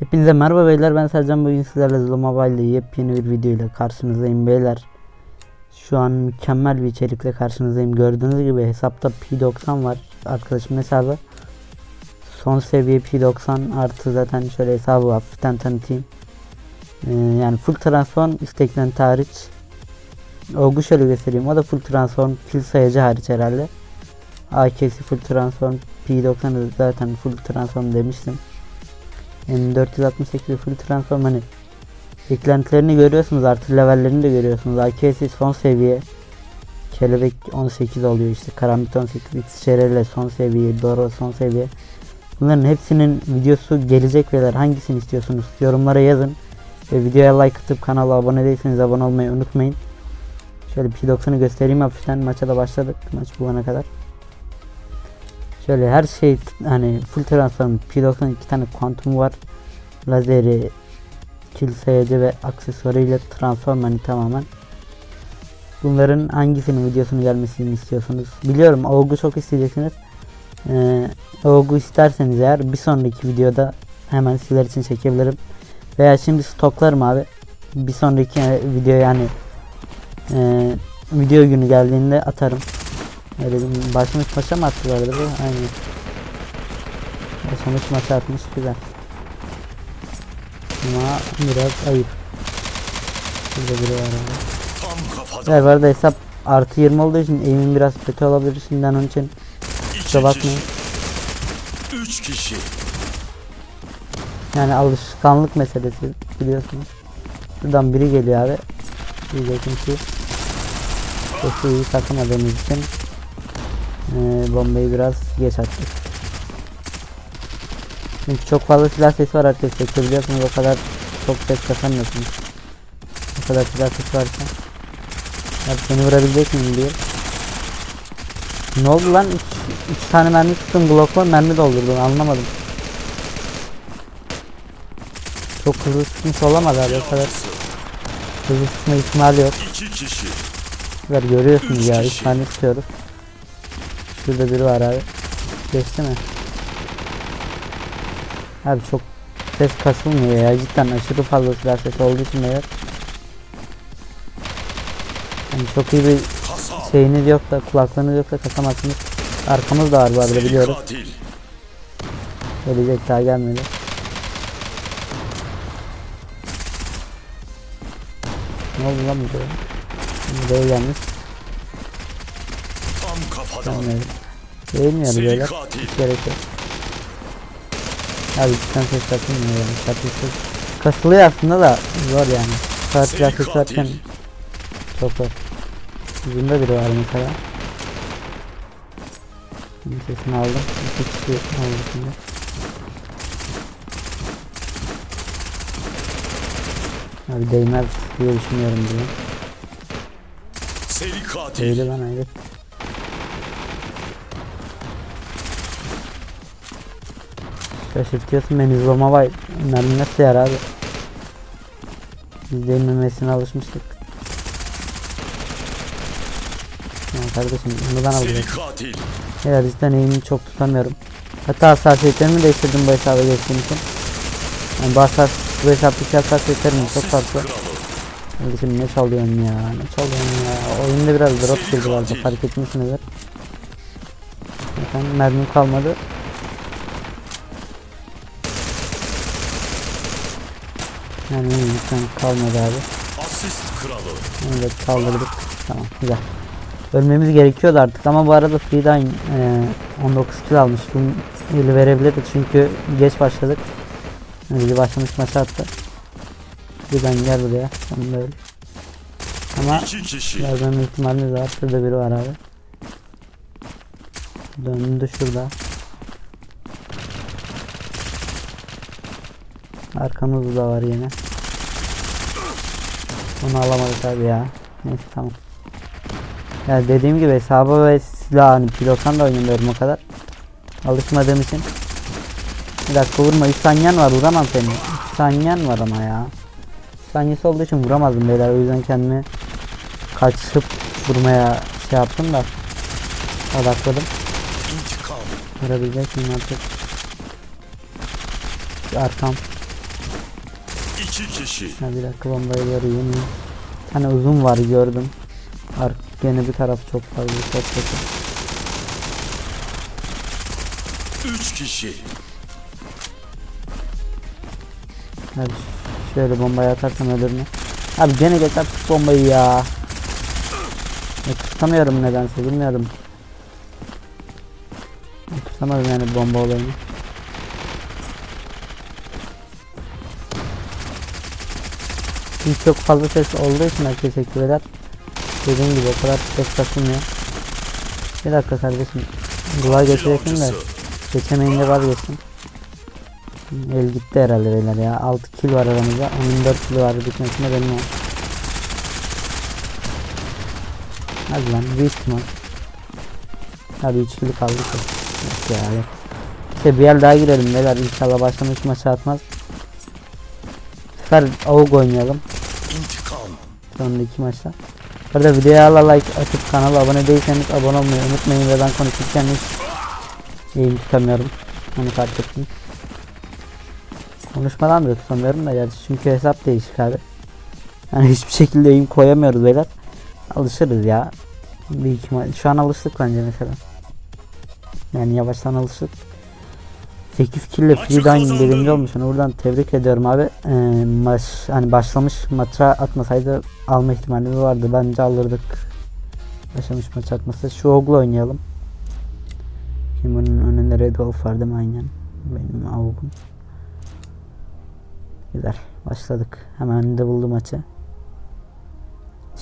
Hepinize merhaba beyler ben Sercan bugün sizlerle Zula Mobile ile yepyeni bir video ile karşınızdayım beyler. Şu an mükemmel bir içerikle karşınızdayım. Gördüğünüz gibi hesapta P90 var. Arkadaşımın hesabı. Son seviye P90 artı zaten şöyle hesabı hafiften tanıtayım. Ee, yani full transform isteklen hariç. Olgu şöyle göstereyim. O da full transform kill sayıcı hariç herhalde. AK'si full transform P90'ı zaten full transform demiştim. M468 full transform hani eklentilerini görüyorsunuz artı levellerini de görüyorsunuz. AKS son seviye Kelebek 18 oluyor işte Karambit 18 XCRL son seviye Doro son seviye. Bunların hepsinin videosu gelecek beyler. Hangisini istiyorsunuz? Yorumlara yazın ve videoya like atıp kanala abone değilseniz abone olmayı unutmayın. Şöyle P90'ı göstereyim hafiften. Maça da başladık. Maç bulana kadar Şöyle her şey hani full transform P90 iki tane kuantum var. Lazeri, kill sayacı ve aksesuarıyla transform hani tamamen. Bunların hangisinin videosunu gelmesini istiyorsunuz? Biliyorum Olgu çok isteyeceksiniz. Ee, Olgu isterseniz eğer bir sonraki videoda hemen sizler için çekebilirim. Veya şimdi stoklarım abi. Bir sonraki video yani e, video günü geldiğinde atarım. Öyle bir başlamış maça mı attı bu? Aynen. Başlamış maça atmış güzel. Ama biraz ayıp. Burada biri var abi. Evet bu arada hesap artı 20 olduğu için eğimim biraz kötü olabilir şimdiden onun için kusura bakmayın. kişi. Üç kişi. Yani alışkanlık meselesi biliyorsunuz. Buradan biri geliyor abi. Diyecektim ki Sesi iyi takmadığımız için eee, bombayı biraz geç attık. Çünkü çok fazla silah sesi var arkadaşlar. Biliyorsunuz o kadar çok ses kasamıyorsunuz. O kadar silah sesi varsa. Abi seni vurabilecek miyim diye. Ne oldu lan? 3 tane mermi tuttum Glock'la mermi doldurdum anlamadım. Çok hızlı sıkmış olamaz abi o kadar hızlı sıkma ihtimali yok. Ver görüyorsunuz ya kişi. 3 tane tutuyoruz. Şurada biri var abi. Geçti mi? Abi çok ses kasılmıyor ya cidden aşırı fazla silah sesi olduğu için eğer. Yani çok iyi bir şeyiniz yok da kulaklığınız yok da kasamazsınız. Arkamız da var bu arada biliyoruz. Gelecek daha gelmedi. Ne oldu lan burada? Buraya gelmiş. Gelmedi. Değilmiyor Seri böyle. katil. Hiç gerek yok. Abi cidden ses kasılmıyor yani. Kasılsız. Kasılıyor aslında da zor yani. Sesi varken katil. çok zor. Yüzünde biri var mesela. Bunun sesini aldım. İki kişi oldu şimdi. Abi değmez diye düşünüyorum diye. Seri katil. Öyle lan hayret. Şaşırtıyorsun beni Zoma vay. Mermi nasıl yer abi? Biz değmemesine alışmıştık. Ya kardeşim bunu ben katil. Ya cidden eğimimi çok tutamıyorum. Hatta hassasiyetlerimi değiştirdim bu hesaba geçtiğim için. Yani bu hassas, bu hesaptaki hassasiyetlerim çok farklı. Kardeşim ne çalıyorsun ya? Ne çalıyorsun ya? Oyunda biraz drop girdi vardı fark etmişsinizdir. Zaten mermim kalmadı. Mermim lütfen kalmadı abi. Asist kralı. Evet kaldırdık. Tamam güzel. Ölmemiz gerekiyordu artık ama bu arada Freedine e, 19 kill almış. Bunu eli verebilirdi çünkü geç başladık. Öyle başlamış maça attı. Freedine gel buraya. Sen de öl. Ama. Yardım ihtimalimiz var. Şurada biri var abi. Döndü şurada. Arkamızda da var yine. Onu alamadık abi ya. Neyse tamam. Ya dediğim gibi hesabı ve silah hani pilotan da oynamıyorum o kadar. Alışmadığım için. Bir dakika vurma 3 saniyen var vuramam seni. 3 saniyen var ama ya. Saniyesi olduğu için vuramazdım beyler o yüzden kendimi kaçıp vurmaya şey yaptım da odakladım. Vurabilecek miyim artık? Arkam. İki kişi. Ha bir dakika bombayı göreyim. Tane uzun var gördüm. Ark gene bir taraf çok fazla çok kötü. Üç kişi. Hadi şöyle bombayı atarsam ölür mü? Abi gene geç artık bombayı ya. Ya tutamıyorum nedense bilmiyorum. Tutamadım yani bomba olayını. Şimdi çok fazla ses olduğu için herkes teşekkür eder. Dediğim gibi o kadar ses kasılmıyor. Bir dakika kardeşim. Kill geçecektim de. Geçemeyince vazgeçtim. El gitti herhalde beyler ya. 6 kill var aramızda. Onun 4 kill var bitmesine benim o. Hadi lan büyük ihtimal. Hadi 3 kill kaldı ki. Yok ya yok. İşte bir yer daha girelim beyler. İnşallah başlamış maçı atmaz. Bu sefer AUG oynayalım. İntikam. Sonunda iki maçta. Bu arada videoya hala like atıp kanala abone değilseniz abone olmayı unutmayın ve ben konuşurken hiç yayın tutamıyorum. Onu fark ettim. Konuşmadan da tutamıyorum da gerçi çünkü hesap değişik abi. Yani hiçbir şekilde yayın koyamıyoruz beyler. Alışırız ya. Bir iki Şu an alıştık bence mesela. Yani yavaştan alıştık. 8 kill ile Maçı Free Dying kazandın. birinci olmuşsun. Buradan tebrik ediyorum abi. Ee, maç hani başlamış maça atmasaydı alma ihtimalimiz vardı. Bence alırdık. Başlamış maç atması. Şu Og'la oynayalım. Şimdi bunun önünde Red Wolf var değil mi? Aynen. Benim Og'um. Güzel. Başladık. Hemen de buldu maçı.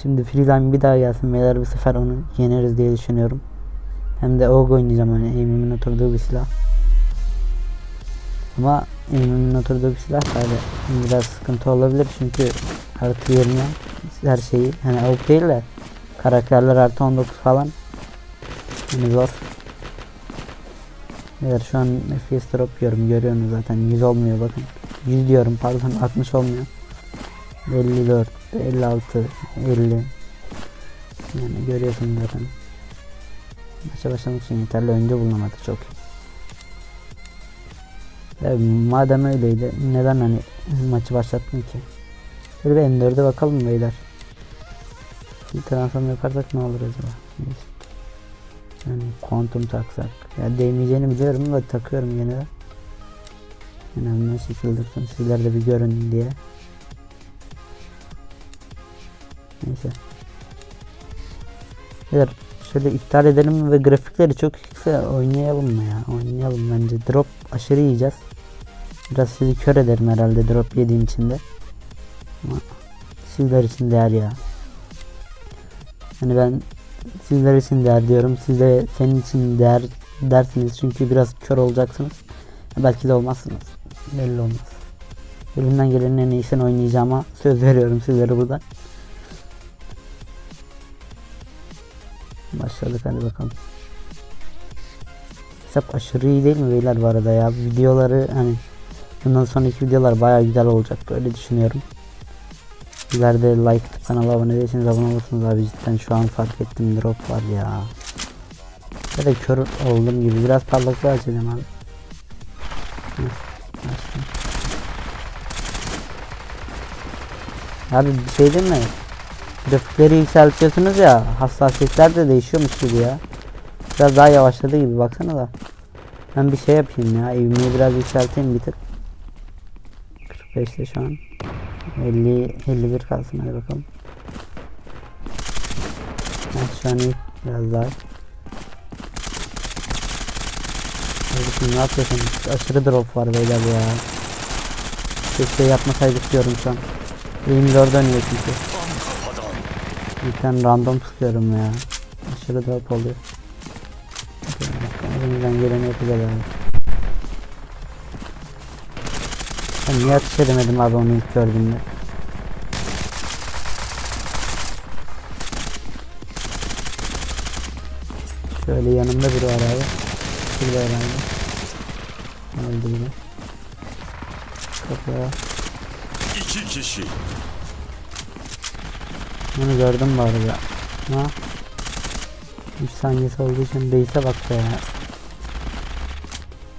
Şimdi Freeline bir daha gelsin. Beyler bu sefer onu yeneriz diye düşünüyorum. Hem de Og oynayacağım hani aimimin oturduğu bir silah. Ama aimimin oturduğu bir silah böyle biraz sıkıntı olabilir çünkü artı 20 her şeyi hani AUK değil de karakterler artı 19 falan. Hani zor. Evet şu an FPS drop yiyorum görüyorsunuz zaten 100 olmuyor bakın. 100 diyorum pardon 60 olmuyor. 54 56 50 yani görüyorsunuz zaten. Maça başlamak için yeterli önce bulunamadık çok. iyi. Ya madem öyleydi neden hani maçı başlattın ki? Şöyle bir M4'e bakalım beyler. Bir transform yaparsak ne olur acaba? Neyse. Yani kuantum taksak. Ya değmeyeceğini biliyorum da takıyorum yine de. Önemli şekilde sizler de bir görün diye. Neyse. Beyler şöyle iptal edelim ve grafikleri çok yüksekse oynayalım mı ya? Oynayalım bence. Drop aşırı yiyeceğiz. Biraz sizi kör ederim herhalde drop yediğim için de. Ama sizler için değer ya. Hani ben sizler için değer diyorum. Siz de senin için değer dersiniz. Çünkü biraz kör olacaksınız. Belki de olmazsınız. Belli olmaz. Elimden gelenin en iyisini oynayacağıma söz veriyorum sizlere burada. Başladık hadi bakalım. Hesap aşırı iyi değil mi beyler bu arada ya? Videoları hani bundan sonraki videolar baya güzel olacak böyle düşünüyorum. Sizler de like kanala abone değilseniz abone olursunuz abi cidden şu an fark ettim drop var ya. Böyle kör oldum gibi biraz parlaklığı açacağım abi. Abi bir şey değil mi? Grafikleri yükseltiyorsunuz ya hassasiyetler de değişiyormuş gibi ya. Biraz daha yavaşladı gibi baksana da. Ben bir şey yapayım ya evimi biraz yükselteyim bir tık. 45'te şu an. 50 51 kalsın hadi bakalım. Evet, şu an iyi. Biraz daha. Kardeşim ne yapıyorsun? Aşırı drop var beyler ya. Keşke yapmasaydık diyorum şu an. Eğim zor dönüyor çünkü. Bir tane random sıkıyorum ya. Aşırı drop oluyor. Elimizden geleni yapacağız abi. Ben niye atış edemedim abi onu ilk gördüğümde. Şöyle yanımda biri var abi. Şurada herhalde. Öldü yine. Kapıya. İki kişi. Bunu gördüm bu arada. Ha? 3 saniyesi olduğu için değilse bak ya.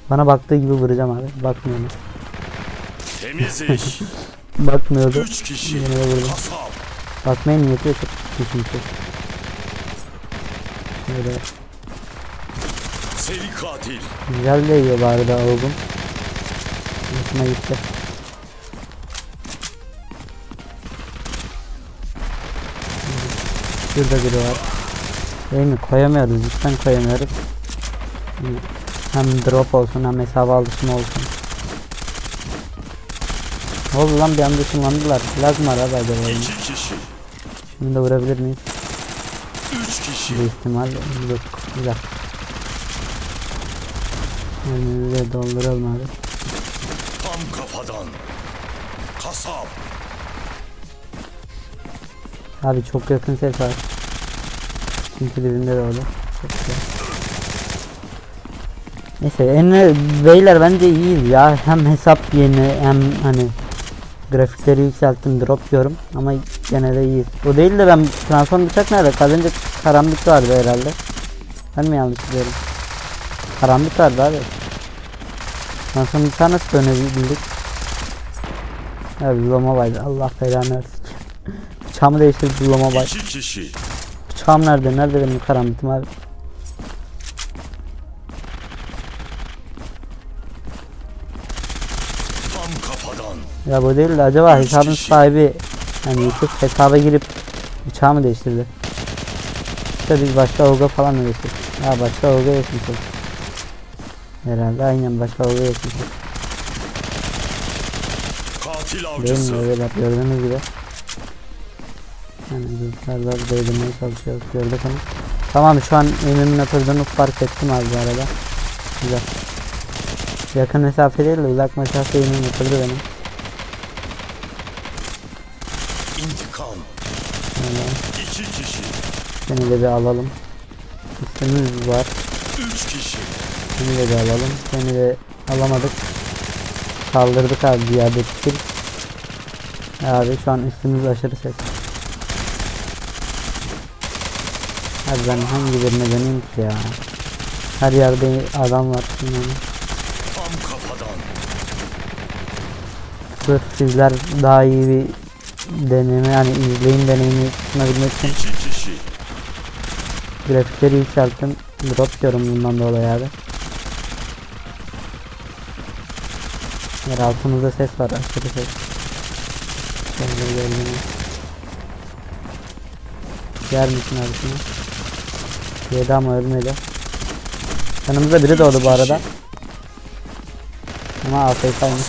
Bana baktığı gibi vuracağım abi. Bakmıyor mu? Temiz iş. bakmıyordu. Üç kişi. Yine de vurdum. Bakmaya niyeti yok. Düşünce. Şöyle Seri katil. güzel değiyor bari daha oğlum. Hoşuma gitti. Şurada biri var. Değil mi? Koyamıyoruz. Cidden koyamıyoruz. Hem drop olsun hem hesaba alışma olsun. Ne oldu lan bir anda ışınlandılar. Var abi acaba? oyunda? İki kişi. Şimdi de vurabilir miyiz? Üç kişi. Bir ihtimal yok. Güzel. Önümüzü dolduralım abi. Tam kafadan. Kasap. Abi çok yakın ses var. Çünkü dibinde de oldu. Çok güzel. Neyse en beyler bence iyiyiz ya. Hem hesap yeni hem hani grafikleri yükselttim drop yiyorum ama gene de iyiyiz. O değil de ben transform bıçak nerede? Az önce karambit vardı herhalde. Ben mi yanlış biliyorum? Karambit vardı abi. Transform bıçağı nasıl dönebildik? Zula Mobile Allah belanı versin. Bıçağımı değiştirip Zula Mobile. İki kişi. Bıçağım nerede? Nerede benim karambitim abi? Tam kafadan. Ya bu değil de acaba Üç hesabın kişi. sahibi yani YouTube hesaba girip bıçağı mı değiştirdi? İşte biz başka Olga falan mı geçtik? Ya başka Olga geçmişiz. Herhalde aynen başka Olga geçmişiz. Katil Değil avcısı. mi öyleler gördüğünüz gibi. Yani bilgisayarlar değdirmeye çalışıyoruz gördük onu. Tamam şu an evimin oturduğunu fark ettim abi bu arada. Güzel. Yakın mesafe değil de uzak mesafe evimin oturdu benim. İntikam. Öyle. İki kişi. Seni de bir alalım. Üstümüz var. Üç kişi. Seni de bir alalım. Seni de alamadık. Kaldırdık abi bir yerde kill. Abi şu an üstümüz aşırı ses. Abi ben hangi birine döneyim ki ya? Her yerde adam var. Yani. Tam kafadan. Sırf sizler daha iyi bir deneyimi yani izleyin deneyimi sunabilmek için İki kişi. grafikleri yükselttim. Drop diyorum bundan dolayı abi. Yer altımızda ses var aşırı ses. Şöyle gördüğünüz. Yer misin abi şunu? Yedi ama ölmedi. Yanımızda biri doğdu bu arada. Ama AFK'ymış.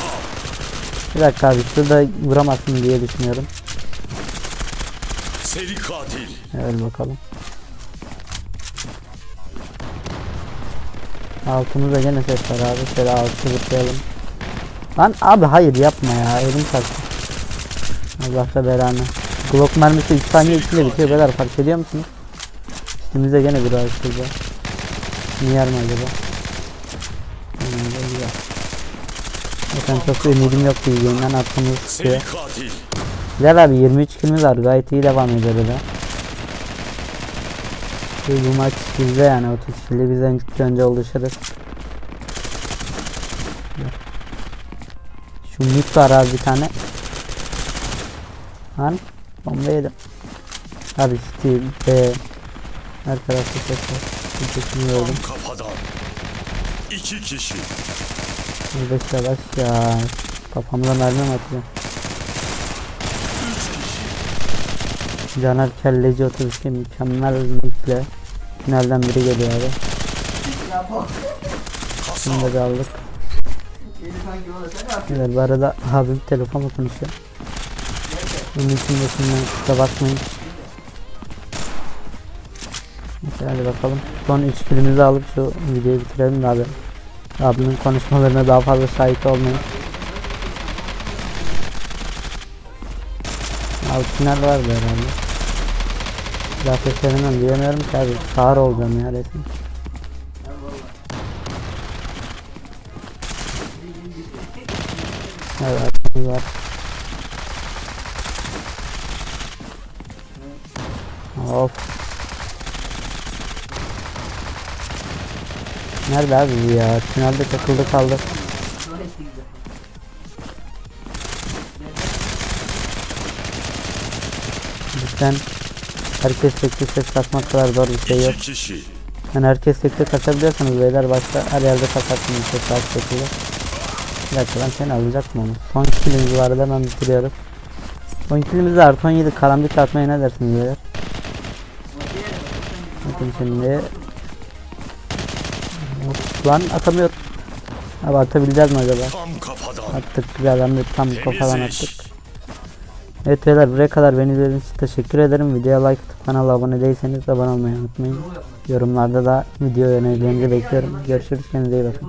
Bir dakika abi şurada vuramazsın diye düşünüyorum. Seri katil. Öl bakalım. Altımızda gene ses var abi. Şöyle altı zıplayalım. Lan abi hayır yapma ya. Elim kalktı. Allah da belanı. Glock mermisi 3 saniye içinde bitiyor beyler fark ediyor musunuz? Üstümüzde gene bir var şurada. Niyer mi acaba? Güzel. Zaten çok ümidim yok bir yayından attığımız şey. katil. Güzel abi 23 kilimiz var gayet iyi devam ediyor öyle. Şey, bu maç bizde yani 30 kili biz en önce oluşuruz. Şu mid var abi bir tane. Lan bomba yedim. Abi Steve. Her tarafta ses var. Gördüm. Tam kafadan. İki kişi. Burada yavaş ya. Kafamda mermi mi kişi. Caner Kelleci 32 mükemmel linkle finalden biri geliyor abi. Şimdi de aldık. Evet bu arada abim telefonla konuşuyor. Bunun için de şimdiden kusura bakmayın. Hadi bakalım. Son 3 kilimizi alıp şu videoyu bitirelim de abi. Abimin konuşmalarına daha fazla şahit olmayın. Alt final vardı herhalde. Daha seslerinden duyamıyorum ki abi. Sağır olacağım ya resmen. Evet var. Of. Nerede abi bu ya? Tünelde takıldı kaldı. Gerçekten herkes tekli ses kasmak kadar zor bir şey yok. Yani herkes tekli kasabiliyorsanız beyler başta her yerde kasarsınız ses rahat şekilde. Bir dakika ben seni alacak mı onu? Son killimiz var hemen bitiriyoruz. Son killimiz de artı 17 karambit atmaya ne dersiniz beyler? Bakın şimdi. Lan atamıyor. Abi atabileceğiz mi acaba? Tam kafadan. Attık güzel hem de tam kafadan attık. Evet beyler buraya kadar beni izlediğiniz için teşekkür ederim. Videoya like atıp kanala abone değilseniz abone olmayı unutmayın. Yorumlarda da video önerilerinizi bekliyorum. Görüşürüz kendinize iyi bakın.